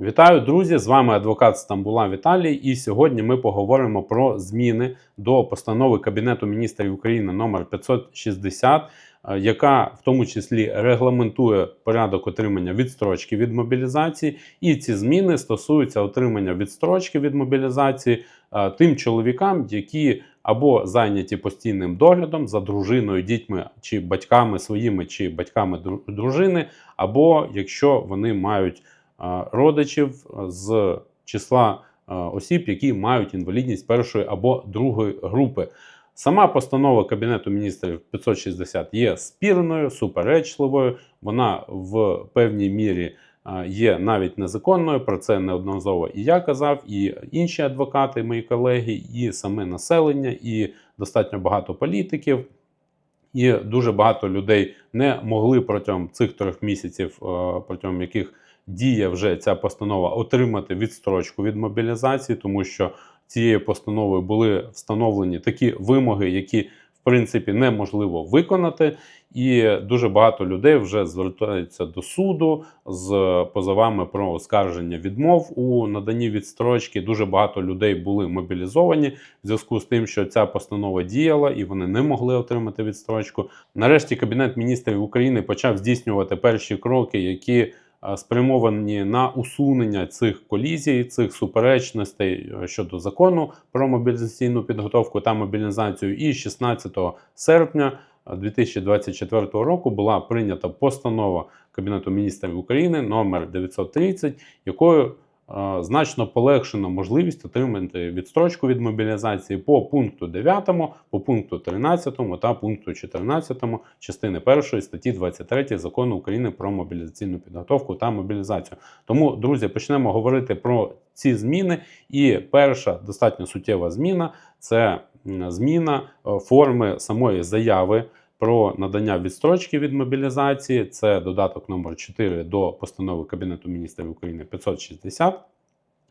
Вітаю, друзі! З вами адвокат Стамбула Віталій. І сьогодні ми поговоримо про зміни до постанови Кабінету міністрів України номер 560, е, яка в тому числі регламентує порядок отримання відстрочки від мобілізації. І ці зміни стосуються отримання відстрочки від мобілізації е, тим чоловікам, які або зайняті постійним доглядом за дружиною, дітьми чи батьками своїми, чи батьками дружини, або якщо вони мають родичів з числа осіб, які мають інвалідність першої або другої групи. Сама постанова Кабінету міністрів 560 є спірною, суперечливою. Вона в певній мірі є навіть незаконною. Про це неодноразово і я казав, і інші адвокати, мої колеги, і саме населення, і достатньо багато політиків. І дуже багато людей не могли протягом цих трьох місяців, протягом яких діє вже ця постанова, отримати відстрочку від мобілізації, тому що цією постановою були встановлені такі вимоги, які в принципі неможливо виконати. І дуже багато людей вже звертаються до суду з позовами про оскарження відмов у наданні відстрочки. Дуже багато людей були мобілізовані в зв'язку з тим, що ця постанова діяла і вони не могли отримати відстрочку. Нарешті Кабінет міністрів України почав здійснювати перші кроки, які спрямовані на усунення цих колізій, цих суперечностей е, щодо закону про мобілізаційну підготовку та мобілізацію. І 16 серпня 2024 року була прийнята постанова Кабінету міністрів України номер 930, якою е, значно полегшено можливість отримати відстрочку від мобілізації по пункту 9, по пункту 13 та пункту 14 частини 1 статті 23 закону України про мобілізаційну підготовку та мобілізацію. Тому, друзі, почнемо говорити про ці зміни. І перша достатньо суттєва зміна це зміна е, форми самої заяви про надання відстрочки від мобілізації. Це додаток номер 4 до постанови Кабінету міністрів України 560.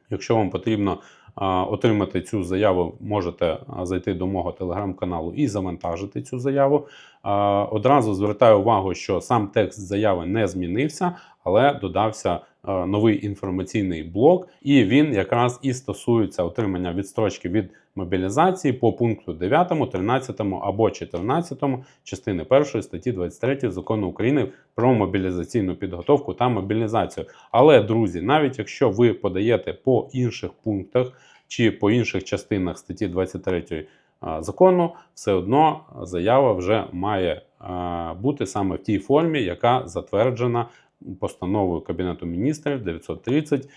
Якщо вам потрібно а, отримати цю заяву, можете зайти до мого телеграм-каналу і завантажити цю заяву. А, Одразу звертаю увагу, що сам текст заяви не змінився, але додався а, новий інформаційний блок, і він якраз і стосується отримання відстрочки від мобілізації по пункту 9, 13 або 14 частини 1 статті 23 закону України про мобілізаційну підготовку та мобілізацію. Але, друзі, навіть якщо ви подаєте по інших пунктах чи по інших частинах статті 23 закону, все одно заява вже має бути саме в тій формі, яка затверджена постановою Кабінету міністрів 930.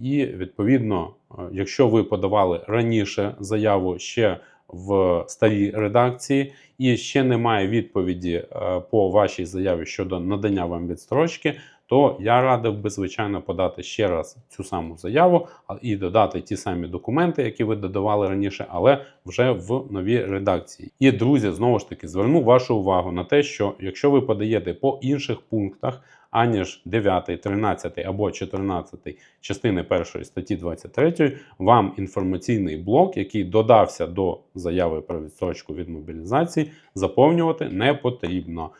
І відповідно, якщо ви подавали раніше заяву ще в старій редакції, і ще немає відповіді е, по вашій заяві щодо надання вам відстрочки, то я радив би звичайно подати ще раз цю саму заяву і додати ті самі документи, які ви додавали раніше, але вже в новій редакції. І друзі, знову ж таки, зверну вашу увагу на те, що якщо ви подаєте по інших пунктах, аніж 9, 13 або 14 частини 1 статті 23, вам інформаційний блок, який додався до заяви про відстрочку від мобілізації, заповнювати не потрібно.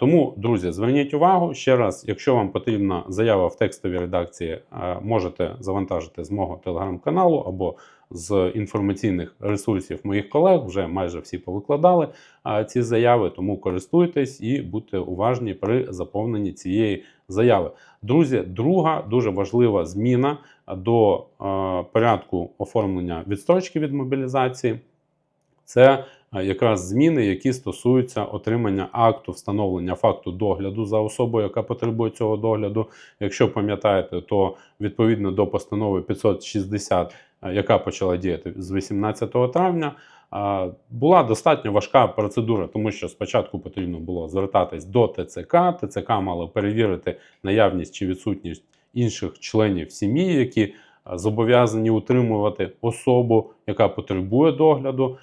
Тому, друзі, зверніть увагу ще раз, якщо вам потрібна заява в текстовій редакції, можете завантажити з мого телеграм-каналу або з інформаційних ресурсів моїх колег. Вже майже всі повикладали ці заяви, тому користуйтесь і будьте уважні при заповненні цієї заяви. Друзі, друга дуже важлива зміна до е, порядку оформлення відстрочки від мобілізації. Це е, якраз зміни, які стосуються отримання акту встановлення факту догляду за особою, яка потребує цього догляду. Якщо пам'ятаєте, то відповідно до постанови 560, е, яка почала діяти з 18 травня, е, була достатньо важка процедура, тому що спочатку потрібно було звертатись до ТЦК. ТЦК мало перевірити наявність чи відсутність інших членів сім'ї, які е, зобов'язані утримувати особу, яка потребує догляду,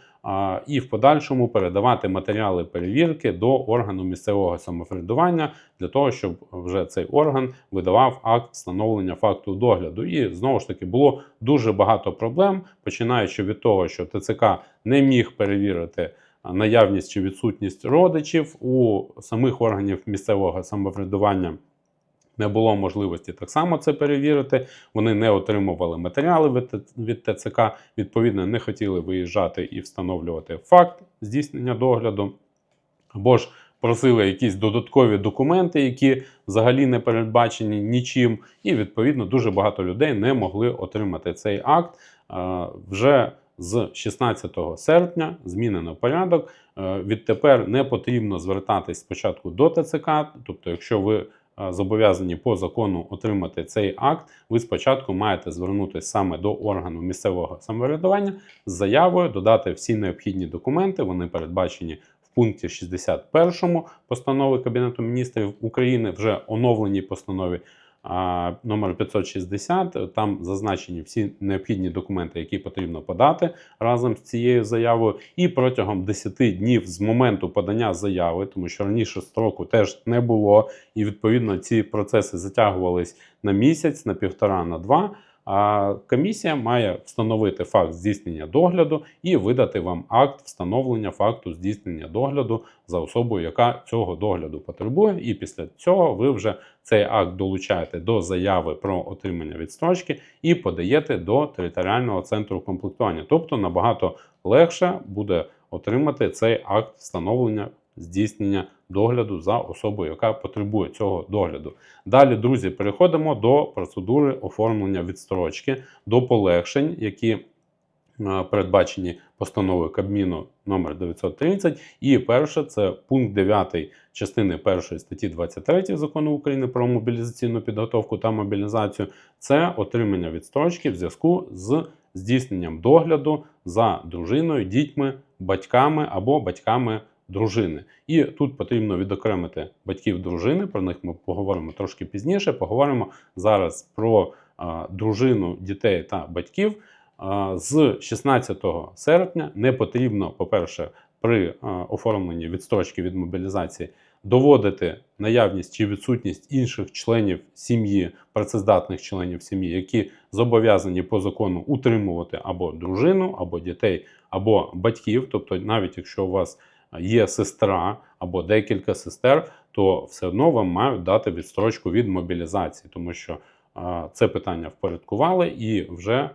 і в подальшому передавати матеріали перевірки до органу місцевого самоврядування для того, щоб вже цей орган видавав акт встановлення факту догляду. І знову ж таки було дуже багато проблем, починаючи від того, що ТЦК не міг перевірити наявність чи відсутність родичів у самих органів місцевого самоврядування не було можливості так само це перевірити. Вони не отримували матеріали від ТЦК, відповідно, не хотіли виїжджати і встановлювати факт здійснення догляду, або ж просили якісь додаткові документи, які взагалі не передбачені нічим. І відповідно дуже багато людей не могли отримати цей акт. Вже з 16 серпня змінено порядок. Е, Відтепер не потрібно звертатись спочатку до ТЦК, тобто, якщо ви зобов'язані по закону отримати цей акт, ви спочатку маєте звернутися саме до органу місцевого самоврядування з заявою, додати всі необхідні документи. Вони передбачені в пункті 61 постанови Кабінету міністрів України, вже оновленій постанові номер 560. Там зазначені всі необхідні документи, які потрібно подати разом з цією заявою, і протягом 10 днів з моменту подання заяви, тому що раніше строку теж не було, і відповідно ці процеси затягувались на місяць, на півтора, на два. А комісія має встановити факт здійснення догляду і видати вам акт встановлення факту здійснення догляду за особою, яка цього догляду потребує. І після цього ви вже цей акт долучаєте до заяви про отримання відстрочки і подаєте до територіального центру комплектування. Тобто набагато легше буде отримати цей акт встановлення здійснення догляду за особою, яка потребує цього догляду. Далі, друзі, переходимо до процедури оформлення відстрочки, до полегшень, які е, передбачені постановою Кабміну номер 930. І перше це пункт 9 частини 1 статті 23 закону України про мобілізаційну підготовку та мобілізацію. Це отримання відстрочки в зв'язку з здійсненням догляду за дружиною, дітьми, батьками або батьками дружини. І тут потрібно відокремити батьків дружини. Про них ми поговоримо трошки пізніше. Поговоримо зараз про дружину, дітей та батьків. З 16 серпня не потрібно, по-перше, при оформленні відстрочки від мобілізації доводити наявність чи відсутність інших членів сім'ї, працездатних членів сім'ї, які зобов'язані по закону утримувати або дружину, або дітей, або батьків. Тобто, навіть якщо у вас є сестра або декілька сестер, то все одно вам мають дати відстрочку від мобілізації, тому що це питання впорядкували і вже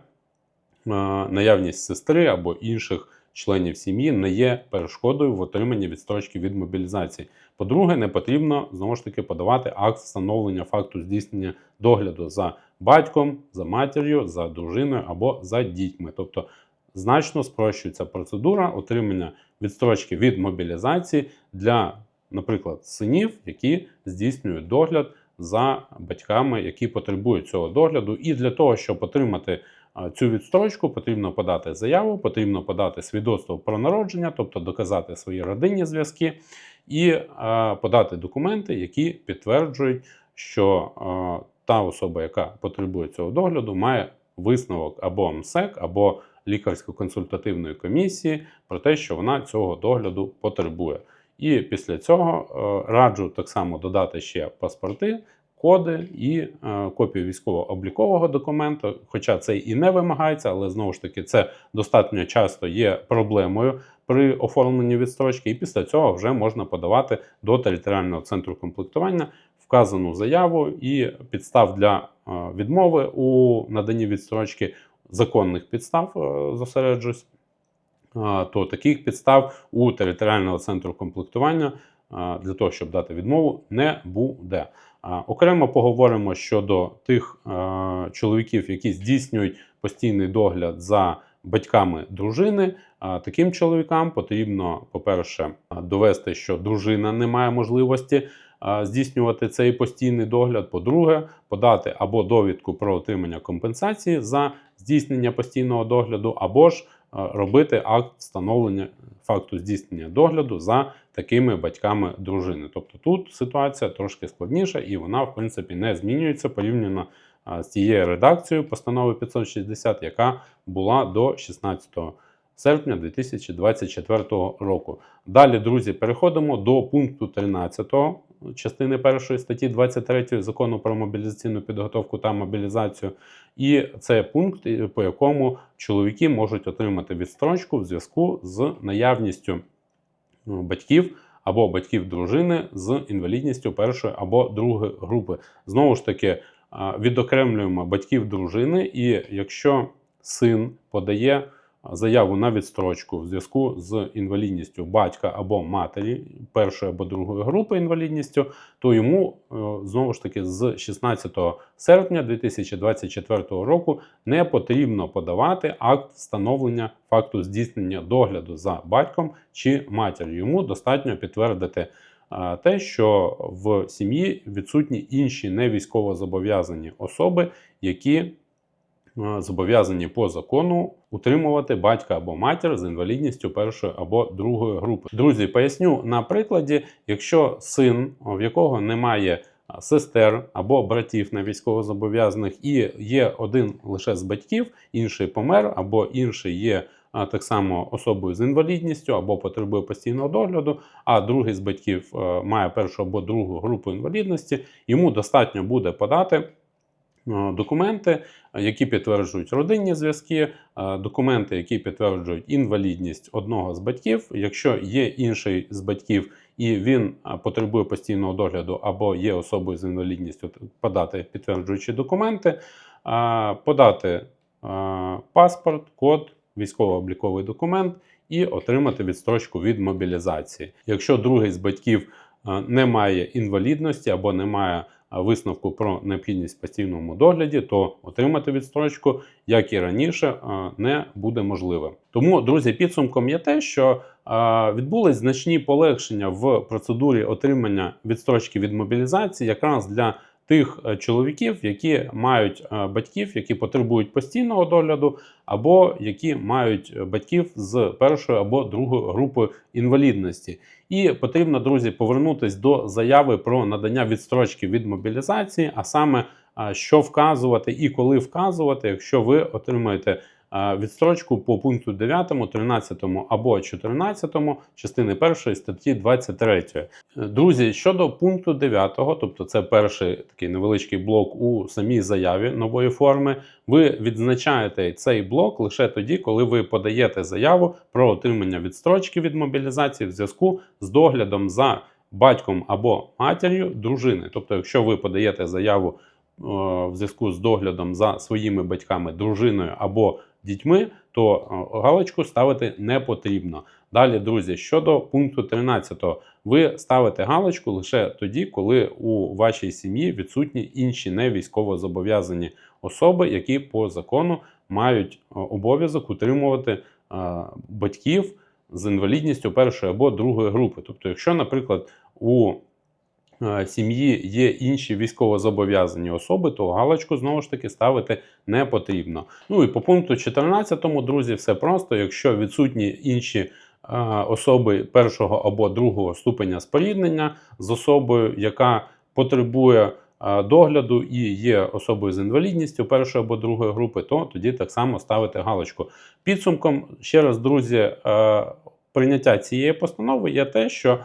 наявність сестри або інших членів сім'ї не є перешкодою в отриманні відстрочки від мобілізації. По-друге, не потрібно знову ж таки подавати акт встановлення факту здійснення догляду за батьком, за матір'ю, за дружиною або за дітьми. Тобто значно спрощується процедура отримання відстрочки від мобілізації для, наприклад, синів, які здійснюють догляд за батьками, які потребують цього догляду. І для того, щоб отримати цю відстрочку, потрібно подати заяву, потрібно подати свідоцтво про народження, тобто доказати свої родинні зв'язки, і а, подати документи, які підтверджують, що а, та особа, яка потребує цього догляду, має висновок або МСЕК, або лікарсько-консультативної комісії про те, що вона цього догляду потребує. І після цього е, раджу так само додати ще паспорти, коди і е, копію військово-облікового документу. Хоча це і не вимагається, але знову ж таки це достатньо часто є проблемою при оформленні відстрочки. І після цього вже можна подавати до територіального центру комплектування вказану заяву і підстав для е, відмови у наданні відстрочки законних підстав е, зосереджусь, то таких підстав у територіального центру комплектування для того, щоб дати відмову, не буде. Окремо поговоримо щодо тих чоловіків, які здійснюють постійний догляд за батьками дружини. Таким чоловікам потрібно, по-перше, довести, що дружина не має можливості здійснювати цей постійний догляд. По-друге, подати або довідку про отримання компенсації за здійснення постійного догляду, або ж робити акт встановлення факту здійснення догляду за такими батьками дружини. Тобто тут ситуація трошки складніша і вона, в принципі, не змінюється порівняно з тією редакцією постанови 560, яка була до 16 серпня 2024 року. Далі, друзі, переходимо до пункту 13 частини 1 статті 23 закону про мобілізаційну підготовку та мобілізацію. І це пункт, е, по якому чоловіки можуть отримати відстрочку в зв'язку з наявністю е, батьків або батьків дружини з інвалідністю першої або другої групи. Знову ж таки, відокремлюємо батьків дружини, і якщо син подає заяву на відстрочку в зв'язку з інвалідністю батька або матері першої або другої групи інвалідністю, то йому е, знову ж таки з 16 серпня 2024 року не потрібно подавати акт встановлення факту здійснення догляду за батьком чи матір'ю. Йому достатньо підтвердити е, те, що в сім'ї відсутні інші не військовозобов'язані особи, які зобов'язані по закону утримувати батька або матір з інвалідністю першої або другої групи. Друзі, поясню на прикладі, якщо син, в якого немає сестер або братів на військовозобов'язаних, і є один лише з батьків, інший помер, або інший є а, так само особою з інвалідністю або потребує постійного догляду, а другий з батьків е, має першу або другу групу інвалідності, йому достатньо буде подати е, документи, які підтверджують родинні зв'язки, е, документи, які підтверджують інвалідність одного з батьків. Якщо є інший з батьків і він е, потребує постійного догляду або є особою з інвалідністю, подати підтверджуючі документи, е, подати е, паспорт, код, військово-обліковий документ і отримати відстрочку від мобілізації. Якщо другий з батьків е, не має інвалідності або не має висновку про необхідність постійному догляді, то отримати відстрочку, як і раніше, не буде можливим. Тому, друзі, підсумком є те, що відбулись значні полегшення в процедурі отримання відстрочки від мобілізації, якраз для тих е, чоловіків, які мають е, батьків, які потребують постійного догляду, або які мають е, батьків з першої або другої групи інвалідності. І потрібно, друзі, повернутися до заяви про надання відстрочки від мобілізації, а саме що вказувати і коли вказувати, якщо ви отримаєте відстрочку по пункту 9, 13 або 14 частини 1 статті 23. Е, Друзі, щодо пункту 9, тобто це перший такий невеличкий блок у самій заяві нової форми, ви відзначаєте цей блок лише тоді, коли ви подаєте заяву про отримання відстрочки від мобілізації в зв'язку з доглядом за батьком або матір'ю дружини. Тобто, якщо ви подаєте заяву е, в зв'язку з доглядом за своїми батьками, дружиною або дітьми, то е, галочку ставити не потрібно. Далі, друзі, щодо пункту 13, ви ставите галочку лише тоді, коли у вашій сім'ї відсутні інші не військово зобов'язані особи, які по закону мають е, обов'язок утримувати е, батьків з інвалідністю першої або другої групи. Тобто, якщо, наприклад, у сім'ї є інші військовозобов'язані особи, то галочку знову ж таки ставити не потрібно. Ну і по пункту 14, друзі, все просто. Якщо відсутні інші е, особи першого або другого ступеня споріднення з особою, яка потребує е, догляду і є особою з інвалідністю першої або другої групи, то тоді так само ставити галочку. Підсумком ще раз, друзі, е, прийняття цієї постанови є те, що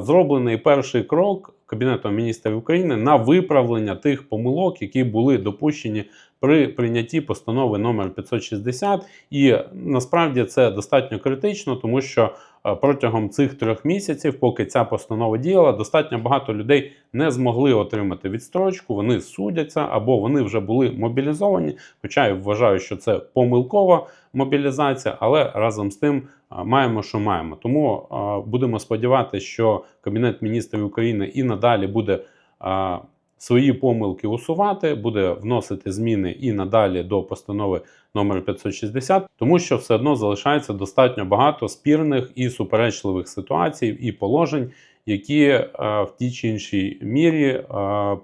зроблений перший крок Кабінетом міністрів України на виправлення тих помилок, які були допущені при прийнятті постанови номер 560. І насправді це достатньо критично, тому що протягом цих трьох місяців, поки ця постанова діяла, достатньо багато людей не змогли отримати відстрочку. Вони судяться або вони вже були мобілізовані. Хоча я вважаю, що це помилкова мобілізація, але разом з тим маємо, що маємо. Тому а, будемо сподіватися, що Кабінет міністрів України і надалі буде а, свої помилки усувати, буде вносити зміни і надалі до постанови номер 560, тому що все одно залишається достатньо багато спірних і суперечливих ситуацій і положень, які е, в тій чи іншій мірі е,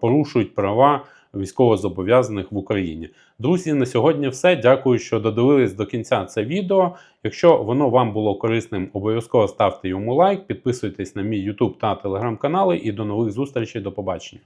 порушують права військовозобов'язаних в Україні. Друзі, на сьогодні все. Дякую, що додивились до кінця це відео. Якщо воно вам було корисним, обов'язково ставте йому лайк, підписуйтесь на мій YouTube та телеграм канали і до нових зустрічей. До побачення.